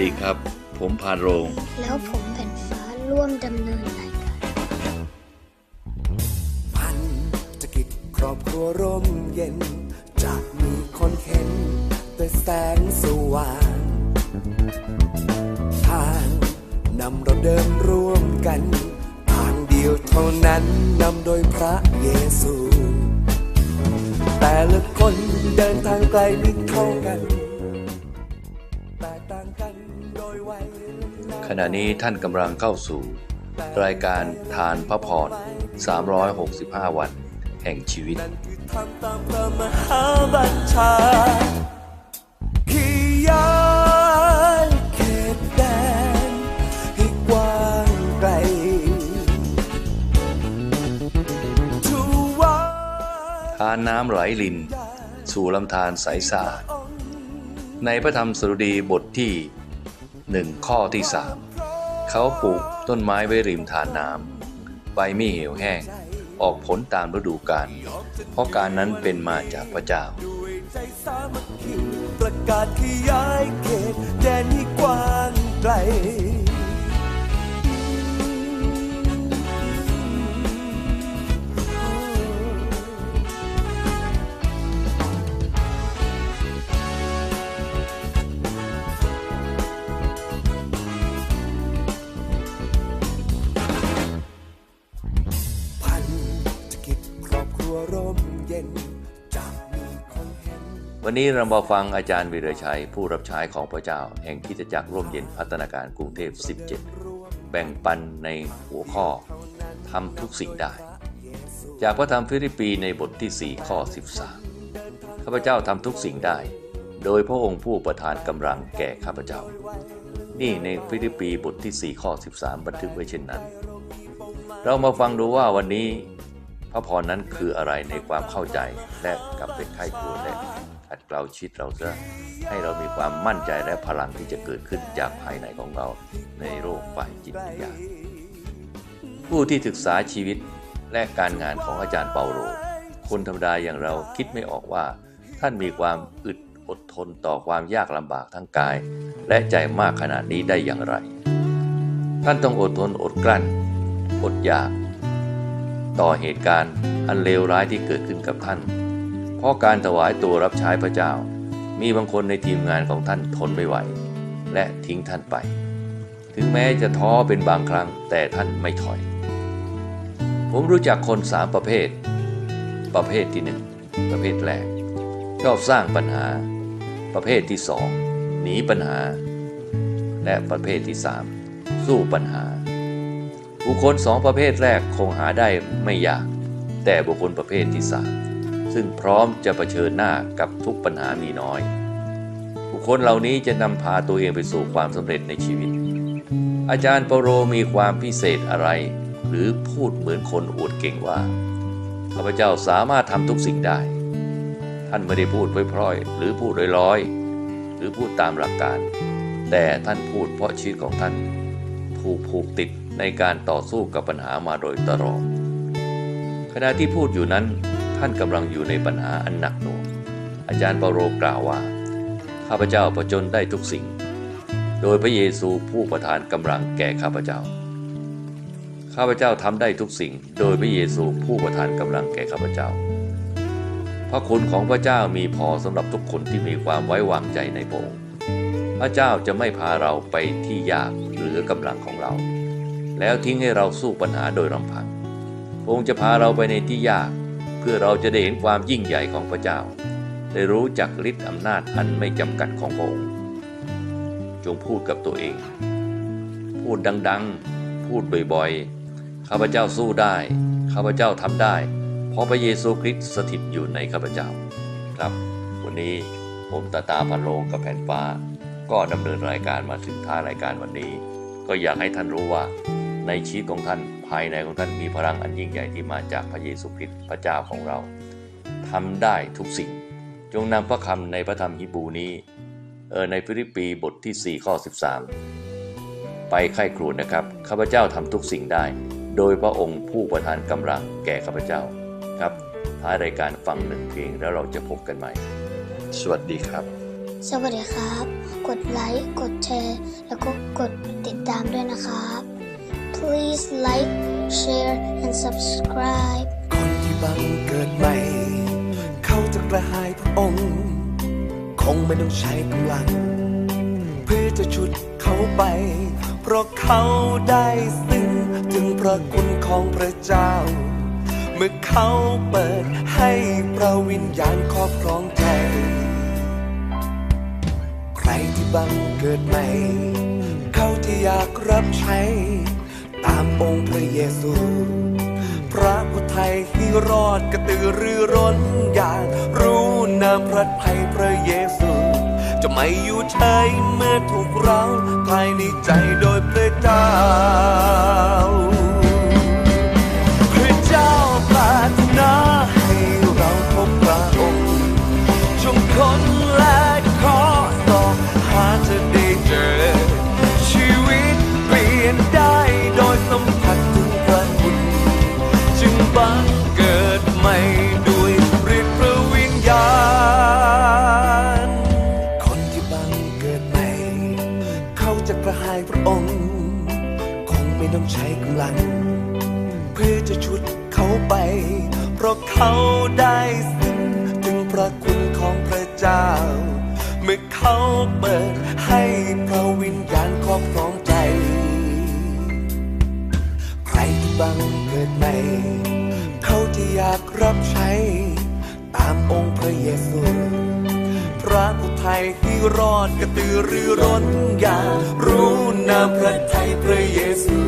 ดีครับ ผมพานโรง แล้วผมแผ่นฟ้าร่วมดำเนินรายการพันจะกิจครอบครัวร่มเย็น จะมีคนเห็นด้วยแสงสว่างทางนำเราเดินร่วมกัน ทางเดียวเท่านั้นนำโดยพระเยซู แต่ละคนเดินทางไกลไม่เท่ากัน ขณะนี้ท่านกำลังเข้าสู่ รายการทานพระพร 365 วัน แห่งชีวิตทานนทานน้ำไหลลิน สู่ลำธารใสสะอาดในพระธรรมสดุดีบทที่หนึ่งข้อที่สาม เขาปลูกต้นไม้ไว้ริมทานน้ำใบไม่เหี่ยวแห้ง ออกผลตามฤดูกาลเพราะการนั้นเป็นมาจากพระเจ้าประกาศขยายเขตแดนให้กว้างไกล วันนี้เรามาฟังอาจารย์วีรชัย ผู้รับใช้ของพระเจ้า แห่งคิดจักรร่มเย็นพัฒนาการกรุงเทพ 17 แบ่งปันในหัวข้อทำทุกสิ่งได้ จากพระธรรมฟิลิปปีในบทที่ 4 ข้อ 13 ข้าพเจ้าทำทุกสิ่งได้ โดยพระองค์ผู้ประทานกำลังแก่ข้าพเจ้า นี่ในฟิลิปปีบทที่ 4 ข้อ 13 บันทึกไว้เช่นนั้น เรามาฟังดูว่าวันนี้พระพรนั้นคืออะไรในความเข้าใจและกลับเป็นไข้ควรและ ขัดเกลาชิดเราซะให้เรามีความมั่นใจและพลังที่จะเกิดขึ้นจากภายในของเราในโลกฝ่ายจิตวิญญาณผู้ที่ศึกษาชีวิตและการงานของอาจารย์เปาโลคนธรรมดาอย่างเราคิดไม่ออกว่า ท่านมีความอึดอดทนต่อความยากลำบากทั้งกาย และใจมากขนาดนี้ได้อย่างไร ท่านต้องอดทนอดกลั้น อดอยาก ต่อเหตุการณ์อันเลวร้ายที่เกิดขึ้นกับท่าน เพราะการถวายตัวรับใช้พระเจ้า มีบางคนในทีมงานของท่านทนไม่ไหว และทิ้งท่านไป ถึงแม้จะท้อเป็นบางครั้งแต่ท่านไม่ถอย ผมรู้จักคนสามประเภท ประเภทที่หนึ่งประเภทแรกชอบสร้างปัญหา ประเภทที่สองหนีปัญหา และประเภทที่สามสู้ปัญหา บุคคลสองประเภทแรกคงหาได้ไม่ยาก แต่บุคคลประเภทที่สาม ซึ่งพร้อมจะะเผชิญหน้ากับทุกปัญหามีน้อย บุคคลเหล่านี้จะนำพาตัวเองไปสู่ความสำเร็จในชีวิต อาจารย์เปโรมีความพิเศษอะไร หรือพูดเหมือนคนอวดเก่งว่าข้าพเจ้าสามารถทำทุกสิ่งได้ ท่านไม่ได้พูดพร่อยๆหรือพูดลอยๆ หรือพูดตามหลักการ แต่ท่านพูดเพราะชีวิตของท่านถูกผูกติดในการต่อสู้กับปัญหามาโดยตลอดขณะที่พูดอยู่นั้น ท่านกำลังอยู่ในปัญหาอันหนักหน่วง อาจารย์เปาโลกล่าวว่า ข้าพเจ้าประจนได้ทุกสิ่ง โดยพระเยซูผู้ประทานกำลังแก่ข้าพเจ้า ข้าพเจ้าทำได้ทุกสิ่ง โดยพระเยซูผู้ประทานกำลังแก่ข้าพเจ้า พระคุณของพระเจ้ามีพอสำหรับทุกคนที่มีความไว้วางใจในพระองค์พระเจ้าจะไม่พาเราไปที่ยากหลือกำลังของเรา แล้วทิ้งให้เราสู้ปัญหาโดยลำพังพระองค์จะพาเราไปในที่ยาก เพื่อเราจะได้เห็นความยิ่งใหญ่ของพระเจ้า ได้รู้จักฤทธิ์อำนาจอันไม่จำกัดของพระองค์ จงพูดกับตัวเอง พูดดังๆ พูดบ่อยๆ ข้าพเจ้าสู้ได้ ข้าพเจ้าทำได้ เพราะพระเยซูคริสต์สถิตอยู่ในข้าพเจ้า ครับ วันนี้ผมตาตาพันโลงกับแผ่นฟ้า ก็ดำเนินรายการมาถึงท้ายรายการวันนี้ ก็อยากให้ท่านรู้ว่าในชีวิตของท่าน ภายในของท่านมีพลังอันยิ่งใหญ่ที่มาจากพระเยซูคริสต์พระเจ้าของเราทำได้ทุกสิ่ง จงนำพระคำในพระธรรมฮิบูนี้เออในฟิลิปปีบทที่ 4 ข้อ 13 ไปไข้ครวญนะครับข้าพเจ้าทำทุกสิ่งได้ โดยพระองค์ผู้ประทานกำลังแก่ข้าพเจ้าครับท้ายรายการฟังหนึ่งเพลงแล้วเราจะพบกันใหม่ สวัสดีครับ สวัสดีครับ กดไลค์กดแชร์ แล้วก็กดติดตามด้วยนะครับ please like share and subscribe คนที่บังเกิดใหม่ เขาจะกระหายพระองค์ คงไม่ต้องใช้กำลัง เพื่อจะชุดเขาไป เพราะเขาได้ซึ่งถึงพระคุณของพระเจ้า เมื่อเขาเปิดให้พระวิญญาณครอบครองใจ ใครที่บังเกิดใหม่ เขาที่อยากรับใช้ ตามองค์พระเยซู พระผู้ไทยให้รอดกระตือรือร้นอยางรู้นามพระทัยพระเยซู จะไม่อยู่เฉยเมื่อถูกเราภายในใจโดยพระเจ้าพระเจ้าปรารถนาให้เราพบพระองค์จงคนและขอส่องหาเธอได้เจอ บังเกิดใหม่ด้วยฤทธิ์พระวิญญาณ คนที่บังเกิดใหม่ เขาจะกระหายพระองค์ คงไม่ต้องใช้กำลัง เพื่อจะชุดเขาไป เพราะเขาได้ซึ่งถึงพระคุณของพระเจ้า เมื่อเขาเปิดให้พระวิญญาณครอบครอง กรับใช้ ตามองค์พระเยซูพระผู้ไทยที่รอดกระตือรือร้นอย่ารู้นามพระทัยพระเยซู